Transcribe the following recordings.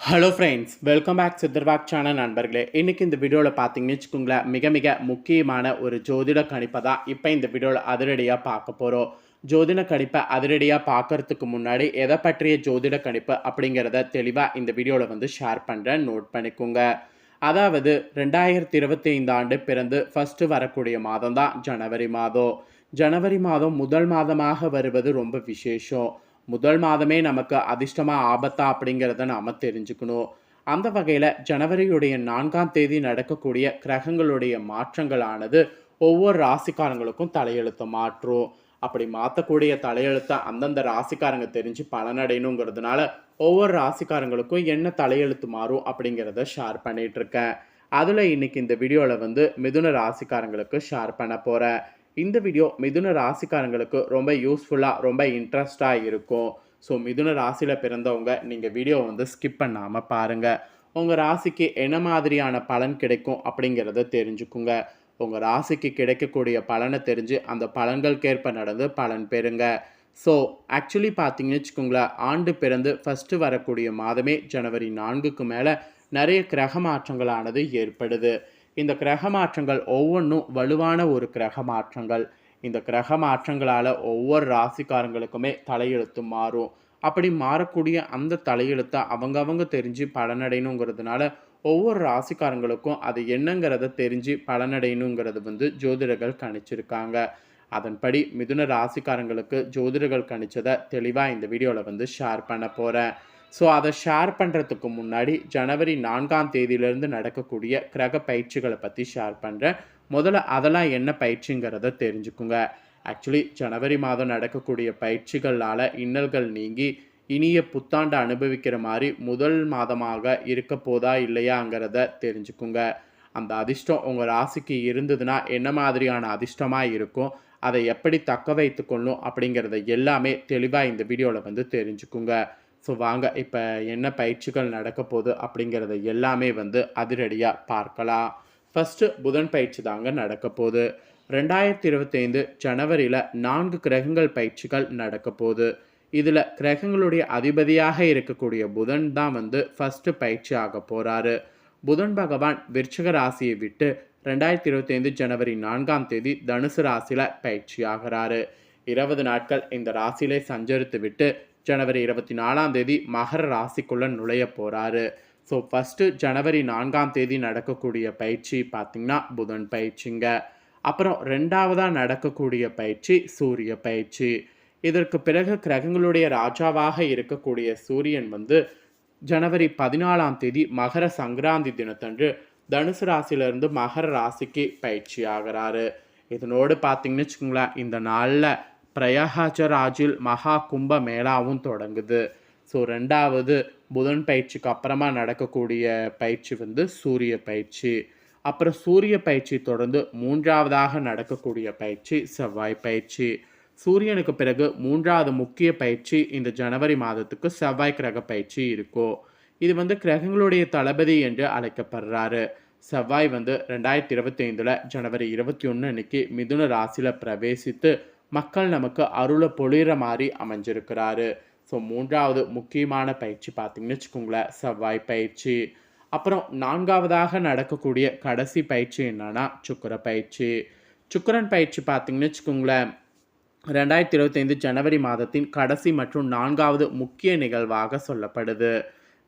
Hello friends welcome back சித்தர்வாக் channel நண்பர்களே. இன்றைக்கி இந்த வீடியோவில் பார்த்தீங்கன்னு வச்சுக்கோங்களேன் மிக மிக முக்கியமான ஒரு ஜோதிட கணிப்பை தான் இப்போ இந்த வீடியோவில் அதிரடியாக பார்க்க போகிறோம் ஜோதிட கணிப்பை அதிரடியாக பார்க்கறதுக்கு முன்னாடி எதை பற்றிய ஜோதிட கணிப்பு அப்படிங்கிறத தெளிவாக இந்த வீடியோவில் வந்து ஷேர் பண்ணுறேன் நோட் பண்ணிக்கோங்க. அதாவது ரெண்டாயிரத்தி இருபத்தி ஐந்து ஆண்டு பிறந்து ஃபஸ்ட்டு வரக்கூடிய மாதம் தான் ஜனவரி மாதம். ஜனவரி மாதம் முதல் மாதமாக வருவது ரொம்ப விசேஷம். முதல் மாதமே நமக்கு அதிர்ஷ்டமாக ஆபத்தா அப்படிங்கிறத நாம் தெரிஞ்சுக்கணும். அந்த வகையில் ஜனவரியுடைய நான்காம் தேதி நடக்கக்கூடிய கிரகங்களுடைய மாற்றங்களானது ஒவ்வொரு ராசிக்காரங்களுக்கும் தலையெழுத்தை மாற்றும். அப்படி மாற்றக்கூடிய தலையெழுத்தை அந்தந்த ராசிக்காரங்க தெரிஞ்சு பலனடையணுங்கிறதுனால ஒவ்வொரு ராசிக்காரங்களுக்கும் என்ன தலையெழுத்து மாறும் அப்படிங்கிறத ஷேர் பண்ணிகிட்ருக்கேன் அதில் இன்னைக்கு இந்த வீடியோவில் வந்து மிதுன ராசிக்காரங்களுக்கு ஷேர் பண்ண போகிறேன் இந்த வீடியோ மிதுன ராசிக்காரங்களுக்கு ரொம்ப யூஸ்ஃபுல்லாக ரொம்ப இன்ட்ரெஸ்டாக இருக்கும். ஸோ மிதுன ராசியில் பிறந்தவங்க நீங்கள் வீடியோ வந்து ஸ்கிப் பண்ணாமல் பாருங்கள் உங்கள் ராசிக்கு என்ன மாதிரியான பலன் கிடைக்கும் அப்படிங்கிறத தெரிஞ்சுக்குங்க. உங்கள் ராசிக்கு கிடைக்கக்கூடிய பலனை தெரிஞ்சு அந்த பலன்களுக்கேற்ப நடந்து பலன் பெறுங்க. ஸோ ஆக்சுவலி பார்த்தீங்கன்னு வச்சுக்கோங்களேன் ஆண்டு பிறந்து ஃபஸ்ட்டு வரக்கூடிய மாதமே ஜனவரி நான்குக்கு மேலே நிறைய கிரக மாற்றங்களானது ஏற்படுது. இந்த கிரக மாற்றங்கள் ஒவ்வொன்றும் வலுவான ஒரு கிரக மாற்றங்கள் இந்த கிரக மாற்றங்களால் ஒவ்வொரு ராசிக்காரங்களுக்குமே தலையெழுத்து மாறும். அப்படி மாறக்கூடிய அந்த தலையெழுத்தை அவங்கவங்க தெரிஞ்சு பலனடையணுங்கிறதுனால ஒவ்வொரு ராசிக்காரங்களுக்கும் அது என்னங்கிறத தெரிஞ்சு பலனடையணுங்கிறது வந்து ஜோதிடர்கள் கணிச்சிருக்காங்க. அதன்படி மிதுன ராசிக்காரங்களுக்கு ஜோதிடர்கள் கணிச்சதை தெளிவாக இந்த வீடியோவில் வந்து ஷேர் பண்ண போகிறேன் ஸோ அதை ஷேர் பண்ணுறதுக்கு முன்னாடி ஜனவரி நான்காம் தேதியிலேருந்து நடக்கக்கூடிய கிரக பயிற்சிகளை பற்றி ஷேர் பண்ணுறேன் முதல்ல அதெல்லாம் என்ன பயிற்சிங்கிறத தெரிஞ்சுக்குங்க. ஆக்சுவலி ஜனவரி மாதம் நடக்கக்கூடிய பயிற்சிகளால் இன்னல்கள் நீங்கி இனிய புத்தாண்டு அனுபவிக்கிற மாதிரி முதல் மாதமாக இருக்க போதா இல்லையாங்கிறத தெரிஞ்சுக்குங்க. அந்த அதிர்ஷ்டம் உங்கள் ராசிக்கு இருந்ததுன்னா என்ன மாதிரியான அதிர்ஷ்டமாக இருக்கும் அதை எப்படி தக்க வைத்துக்கொள்ளும் அப்படிங்கிறத எல்லாமே தெளிவாக இந்த வீடியோவில் வந்து தெரிஞ்சுக்குங்க. ஸோ வாங்க இப்போ என்ன பயிற்சிகள் நடக்க போகுது அப்படிங்கிறத எல்லாமே வந்து அதிரடியாக பார்க்கலாம். ஃபஸ்ட்டு புதன் பயிற்சி தாங்க நடக்க போகுது. ரெண்டாயிரத்தி இருபத்தைந்து ஜனவரியில் நான்கு கிரகங்கள் பயிற்சிகள் நடக்க போகுது. இதில் கிரகங்களுடைய அதிபதியாக இருக்கக்கூடிய புதன் தான் வந்து ஃபஸ்ட்டு பயிற்சி ஆக போகிறாரு புதன் பகவான் விருச்சக ராசியை விட்டு ரெண்டாயிரத்தி இருபத்தைந்து ஜனவரி நான்காம் தேதி தனுசு ராசியில் பயிற்சி ஆகிறாரு. இருபது நாட்கள் இந்த ராசியிலே சஞ்சரித்து விட்டு ஜனவரி இருபத்தி நாலாம் தேதி மகர ராசிக்குள்ளே நுழைய போகிறாரு ஸோ ஃபஸ்ட்டு ஜனவரி நான்காம் தேதி நடக்கக்கூடிய பயிற்சி பார்த்திங்கன்னா புதன் பயிற்சிங்க. அப்புறம் ரெண்டாவதாக நடக்கக்கூடிய பயிற்சி சூரிய பயிற்சி. இதற்கு பிறகு கிரகங்களுடைய ராஜாவாக இருக்கக்கூடிய சூரியன் வந்து ஜனவரி பதினாலாம் தேதி மகர சங்கராந்தி தினத்தன்று தனுசு ராசியிலிருந்து மகர ராசிக்கு பயிற்சி ஆகிறாரு. இதனோடு பார்த்தீங்கன்னு வச்சுக்கோங்களேன் இந்த நாளில் பிரயாகராஜில் மகா கும்ப மேளாவும் தொடங்குது. ஸோ ரெண்டாவது புதன் பயிற்சிக்கு அப்புறமா நடக்கக்கூடிய பயிற்சி வந்து சூரிய பயிற்சி. அப்புறம் சூரிய பயிற்சி தொடர்ந்து மூன்றாவதாக நடக்கக்கூடிய பயிற்சி செவ்வாய் பயிற்சி. சூரியனுக்கு பிறகு மூன்றாவது முக்கிய பயிற்சி இந்த ஜனவரி மாதத்துக்கு செவ்வாய் கிரக பயிற்சி இருக்கும் இது வந்து கிரகங்களுடைய தளபதி என்று அழைக்கப்படுறாரு. செவ்வாய் வந்து ரெண்டாயிரத்தி இருபத்தி ஐந்தில் ஜனவரி இருபத்தி ஒன்று அன்னைக்கு மிதுன ராசியில் பிரவேசித்து மக்கள் நமக்கு அருளை பொழிகிற மாதிரி அமைஞ்சிருக்கிறாரு. ஸோ மூன்றாவது முக்கியமான பயிற்சி பார்த்தீங்கன்னு வச்சுக்கோங்களேன் செவ்வாய் பயிற்சி. அப்புறம் நான்காவதாக நடக்கக்கூடிய கடைசி பயிற்சி என்னன்னா சுக்கர பயிற்சி. சுக்கரன் பயிற்சி பார்த்தீங்கன்னு வச்சுக்கோங்களேன் ரெண்டாயிரத்தி இருபத்தைந்து ஜனவரி மாதத்தின் கடைசி மற்றும் நான்காவது முக்கிய நிகழ்வாக சொல்லப்படுது.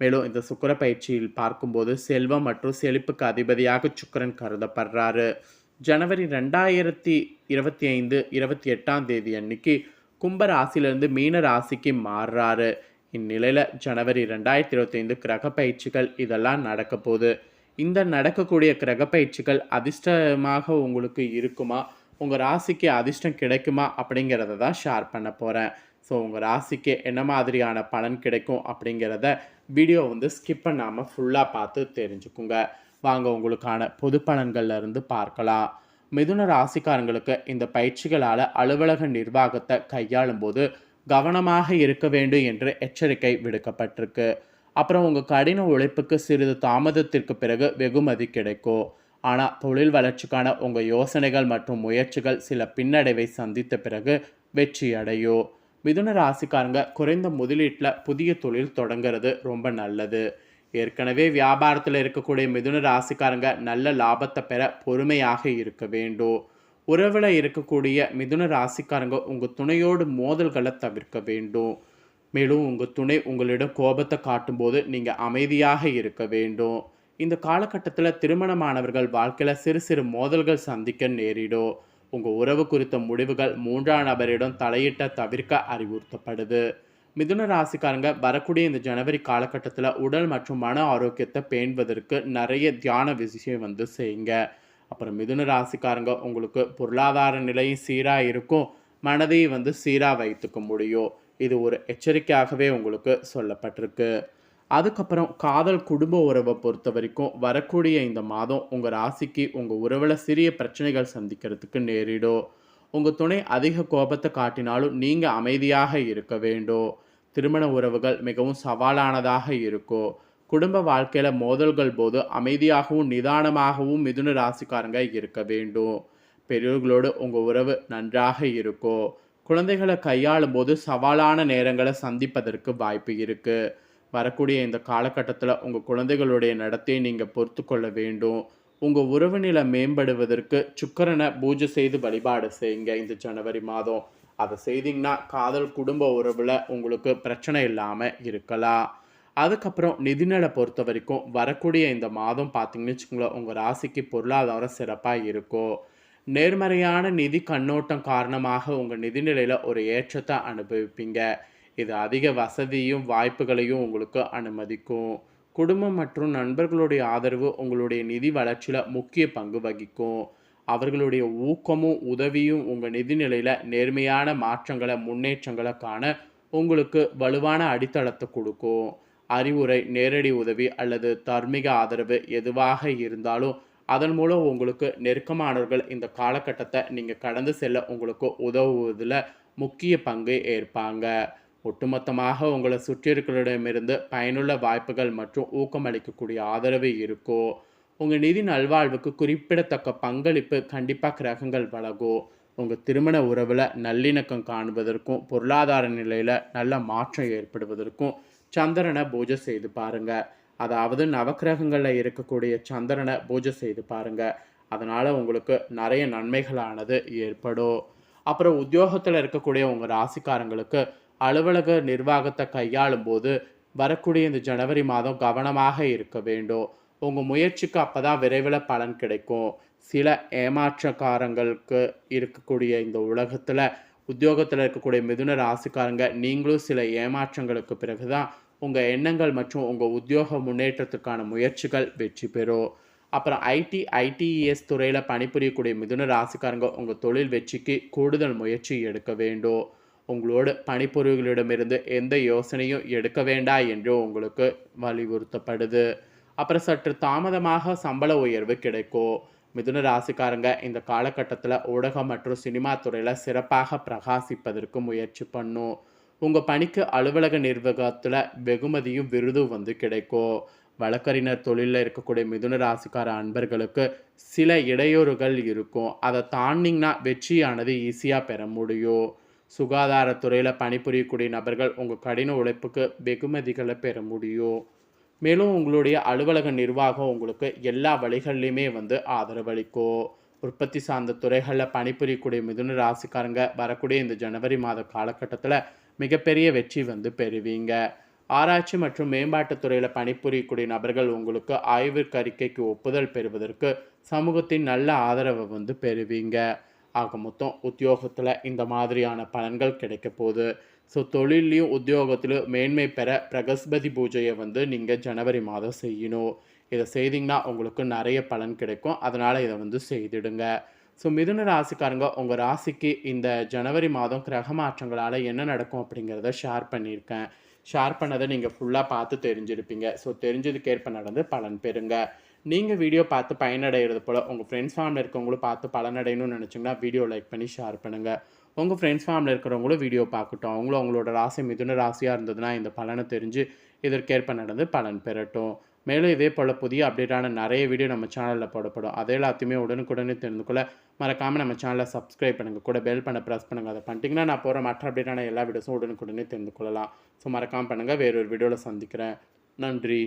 மேலும் இந்த சுக்கர பயிற்சியில் பார்க்கும்போது செல்வம் மற்றும் செழிப்புக்கு அதிபதியாக சுக்கரன் கருதப்படுறாரு. ஜனவரி ரெண்டாயிரத்தி இருபத்தி ஐந்து இருபத்தி எட்டாம் தேதி அன்னைக்கு கும்ப ராசியிலிருந்து மீன ராசிக்கு மாறுறாரு. இந்நிலையில் ஜனவரி ரெண்டாயிரத்தி இருபத்தைந்து கிரக பயிற்சிகள் இதெல்லாம் நடக்க போகுது. இந்த நடக்கக்கூடிய கிரக பயிற்சிகள் அதிர்ஷ்டமாக உங்களுக்கு இருக்குமா? உங்கள் ராசிக்கு அதிர்ஷ்டம் கிடைக்குமா? அப்படிங்கிறத தான் ஷேர் பண்ண போகிறேன் ஸோ உங்கள் ராசிக்கு என்ன மாதிரியான பலன் கிடைக்கும் அப்படிங்கிறத வீடியோ வந்து ஸ்கிப் பண்ணாமல் ஃபுல்லாக பார்த்து தெரிஞ்சுக்குங்க. வாங்க உங்களுக்கான பொது பலன்கள்ல இருந்து பார்க்கலாம். மிதுன ராசிக்காரங்களுக்கு இந்த பயிற்சிகளால் அலுவலக நிர்வாகத்தை கையாளும் போது கவனமாக இருக்க வேண்டும் என்று எச்சரிக்கை விடுக்கப்பட்டிருக்கு. அப்புறம் உங்கள் கடின உழைப்புக்கு சிறிது தாமதத்திற்கு பிறகு வெகுமதி கிடைக்கும். ஆனால் தொழில் வளர்ச்சிக்கான உங்கள் யோசனைகள் மற்றும் முயற்சிகள் சில பின்னடைவை சந்தித்த பிறகு வெற்றி அடையும். மிதுன ராசிக்காரங்க குறைந்த முதலீட்டில் புதிய தொழில் தொடங்குறது ரொம்ப நல்லது. ஏற்கனவே வியாபாரத்தில் இருக்கக்கூடிய மிதுன ராசிக்காரங்க நல்ல லாபத்தை பெற பொறுமையாக இருக்க வேண்டும். உறவில் இருக்கக்கூடிய மிதுன ராசிக்காரங்க உங்கள் துணையோடு மோதல்களை தவிர்க்க வேண்டும். மேலும் உங்கள் துணை உங்களிடம் கோபத்தை காட்டும்போது நீங்கள் அமைதியாக இருக்க வேண்டும். இந்த காலகட்டத்தில் திருமணமானவர்கள் வாழ்க்கையில் சிறு சிறு மோதல்கள் சந்திக்க நேரிடும். உங்கள் உறவு குறித்த முடிவுகள் மூன்றாம் நபரிடம் தலையிட்ட தவிர்க்க அறிவுறுத்தப்படுது. மிதுன ராசிக்காரங்க வரக்கூடிய இந்த ஜனவரி காலகட்டத்தில் உடல் மற்றும் மன ஆரோக்கியத்தை பேணுவதற்கு நிறைய தியான விஷயம் வந்து செய்யுங்க. அப்புறம் மிதுன ராசிக்காரங்க உங்களுக்கு பொருளாதார நிலையும் சீராக இருக்கும். மனதையும் வந்து சீராக வைத்துக்க முடியும். இது ஒரு எச்சரிக்கையாகவே உங்களுக்கு சொல்லப்பட்டிருக்கு. அதுக்கப்புறம் காதல் குடும்ப உறவை பொறுத்த வரைக்கும் வரக்கூடிய இந்த மாதம் உங்கள் ராசிக்கு உங்கள் உறவில் சிறிய பிரச்சனைகள் சந்திக்கிறதுக்கு நேரிடும். உங்கள் துணை அதிக கோபத்தை காட்டினாலும் நீங்கள் அமைதியாக இருக்க வேண்டும் திருமண உறவுகள் மிகவும் சவாலானதாக இருக்கும் குடும்ப வாழ்க்கையில் மோதல்கள் போது அமைதியாகவும் நிதானமாகவும் மிதுன ராசிக்காரங்க இருக்க வேண்டும் பெரியவர்களோடு உங்கள் உறவு நன்றாக இருக்கும் குழந்தைகளை கையாளும் போது சவாலான நேரங்களை சந்திப்பதற்கு வாய்ப்பு இருக்குது வரக்கூடிய இந்த காலகட்டத்தில் உங்கள் குழந்தைகளுடைய நடத்தையை நீங்கள் பொறுத்து கொள்ள வேண்டும். உங்கள் உறவு நிலை மேம்படுவதற்கு சுக்கரனை பூஜை செய்து வழிபாடு செய்யுங்க இந்த ஜனவரி மாதம். அதை செய்தீங்கன்னா காதல் குடும்ப உறவில் உங்களுக்கு பிரச்சனை இல்லாமல் இருக்கலாம். அதுக்கப்புறம் நிதிநிலை பொறுத்த வரைக்கும் வரக்கூடிய இந்த மாதம் பார்த்தீங்கன்னு வச்சுக்கோங்களேன் உங்கள் ராசிக்கு பொருளாதாரம் சிறப்பாக இருக்கும். நேர்மறையான நிதி கண்ணோட்டம் காரணமாக உங்கள் நிதிநிலையில் ஒரு ஏற்றத்தை அனுபவிப்பீங்க. இது அதிக வசதியும் வாய்ப்புகளையும் உங்களுக்கு அனுமதிக்கும். குடும்பம் மற்றும் நண்பர்களுடைய ஆதரவு உங்களுடைய நிதி வளர்ச்சியில் முக்கிய பங்கு வகிக்கும். அவர்களுடைய ஊக்கமும் உதவியும் உங்கள் நிதிநிலையில் நேர்மையான மாற்றங்களை முன்னேற்றங்களை காண உங்களுக்கு வலுவான அடித்தளத்தை கொடுக்கும். அறிவுரை நேரடி உதவி அல்லது தர்மிக ஆதரவு எதுவாக இருந்தாலும் அதன் மூலம் உங்களுக்கு நெருக்கமானவர்கள் இந்த காலகட்டத்தை நீங்கள் கடந்து செல்ல உங்களுக்கு உதவுவதில் முக்கிய பங்கு ஏற்பாங்க. ஒட்டுமொத்தமாக உங்களை சுற்றியிருக்கிறவரிடமிருந்து பயனுள்ள வாய்ப்புகள் மற்றும் ஊக்கமளிக்கக்கூடிய ஆதரவு இருக்கோ உங்கள் நிதி நல்வாழ்வுக்கு குறிப்பிடத்தக்க பங்களிப்பு கண்டிப்பாக கிரகங்கள் வழங்கும் உங்கள் திருமண உறவில் நல்லிணக்கம் காணுவதற்கும் பொருளாதார நிலையில் நல்ல மாற்றம் ஏற்படுவதற்கும் சந்திரனை பூஜை செய்து பாருங்க. அதாவது நவக்கிரகங்களில் இருக்கக்கூடிய சந்திரனை பூஜை செய்து பாருங்க. அதனால் உங்களுக்கு நிறைய நன்மைகளானது ஏற்படும். அப்புறம் உத்தியோகத்தில் இருக்கக்கூடிய உங்கள் ராசிக்காரங்களுக்கு அலுவலக நிர்வாகத்தை கையாளும் போது வரக்கூடிய இந்த ஜனவரி மாதம் கவனமாக இருக்க வேண்டும். உங்கள் முயற்சிக்கு அப்போ தான் விரைவில் பலன் கிடைக்கும். சில ஏமாற்றக்காரங்களுக்கு இருக்கக்கூடிய இந்த உலகத்தில் உத்தியோகத்தில் இருக்கக்கூடிய மிதுன ராசிக்காரங்க நீங்களும் சில ஏமாற்றங்களுக்கு பிறகு தான் உங்கள் எண்ணங்கள் மற்றும் உங்கள் உத்தியோக முன்னேற்றத்துக்கான முயற்சிகள் வெற்றி பெறும். அப்புறம் ஐடி ஐடிஇஎஸ் துறையில் பணிபுரியக்கூடிய மிதுன ராசிக்காரங்க உங்கள் தொழில் வெற்றிக்கு கூடுதல் முயற்சி எடுக்க வேண்டும். உங்களோட பணிபுரிவுகளிடமிருந்து எந்த யோசனையும் எடுக்க வேண்டாம் என்று உங்களுக்கு வலியுறுத்தப்படுது. அப்புறம் சற்று தாமதமாக சம்பள உயர்வு கிடைக்கும். மிதுன ராசிக்காரங்க இந்த காலகட்டத்தில் ஊடகம் மற்றும் சினிமா துறையில் சிறப்பாக பிரகாசிப்பதற்கு முயற்சி பண்ணும். உங்கள் பணிக்கு அலுவலக நிர்வாகத்தில் வெகுமதியும் விருதும் வந்து கிடைக்கும். வழக்கறிஞர் தொழிலில் இருக்கக்கூடிய மிதுன ராசிக்கார அன்பர்களுக்கு சில இடையூறுகள் இருக்கும். அதை தாண்டிங்கன்னா வெற்றியானது ஈஸியாக பெற முடியும். சுகாதாரத்துறையில் பணிபுரியக்கூடிய நபர்கள் உங்கள் கடின உழைப்புக்கு வெகுமதிகளை பெற முடியும். மேலும் உங்களுடைய அலுவலக நிர்வாகம் உங்களுக்கு எல்லா வழிகள்லையுமே வந்து ஆதரவளிக்கும். உற்பத்தி சார்ந்த துறைகளில் பணிபுரியக்கூடிய மிதுன ராசிக்காரங்க வரக்கூடிய இந்த ஜனவரி மாத காலகட்டத்தில் மிகப்பெரிய வெற்றி வந்து பெறுவீங்க. ஆராய்ச்சி மற்றும் மேம்பாட்டுத் துறையில் பணிபுரியக்கூடிய நபர்கள் உங்களுக்கு ஆய்விற்கு அறிக்கைக்கு ஒப்புதல் பெறுவதற்கு சமூகத்தின் நல்ல ஆதரவை வந்து பெறுவீங்க. ஆக மொத்தம் உத்தியோகத்தில் இந்த மாதிரியான பலன்கள் கிடைக்க போகுது. ஸோ தொழிலையும் உத்தியோகத்திலும் மேன்மை பெற பிரகஸ்பதி பூஜையை வந்து நீங்கள் ஜனவரி மாதம் செய்யணும். இதை செய்தீங்கன்னா உங்களுக்கு நிறைய பலன் கிடைக்கும். அதனால் இதை வந்து செய்திடுங்க. ஸோ மிதுன ராசிக்காரங்க உங்கள் ராசிக்கு இந்த ஜனவரி மாதம் கிரக மாற்றங்களால் என்ன நடக்கும் அப்படிங்கிறத ஷேர் பண்ணியிருக்கேன். ஷேர் பண்ணதை நீங்கள் ஃபுல்லாக பார்த்து தெரிஞ்சிருப்பீங்க. ஸோ தெரிஞ்சதுக்கேற்ப நடந்து பலன் பெறுங்க. நீங்கள் வீடியோ பார்த்து பயனடைகிறது போல் உங்கள் ஃப்ரெண்ட்ஸ் ஃபேமிலியில் இருக்கவங்களும் பார்த்து பலனடையணும்னு நினச்சிங்கன்னா வீடியோ லைக் பண்ணி ஷேர் பண்ணுங்கள் உங்கள் ஃப்ரெண்ட்ஸ் ஃபேமிலியில் இருக்கிறவங்களும் வீடியோ பார்க்கட்டும். அவங்களும் அவங்களோட ராசி மிதுன ராசியாக இருந்ததுன்னா இந்த பலனை தெரிஞ்சு இதற்கேற்ப நடந்து பலன் பெறட்டும். மேலும் இதே போல் புதிய அப்டேட்டான நிறைய வீடியோ நம்ம சேனலில் போடப்படும். அதை எல்லாத்தையுமே உடனுக்குடனே தெரிந்து கொள்ள மறக்காமல் நம்ம சேனலை சப்ஸ்கிரைப் பண்ணுங்கள் கூட பெல் பண்ண ப்ரெஸ் பண்ணுங்கள் அதை பண்ணிட்டீங்கன்னா நான் போகிற மற்ற அப்டேட்டான எல்லா வீடியோஸும் உடனுக்குடனே தெரிந்து கொள்ளலாம். ஸோ மறக்காமல் பண்ணுங்கள் வேறொரு வீடியோவில் சந்திக்கிறேன். நன்றி.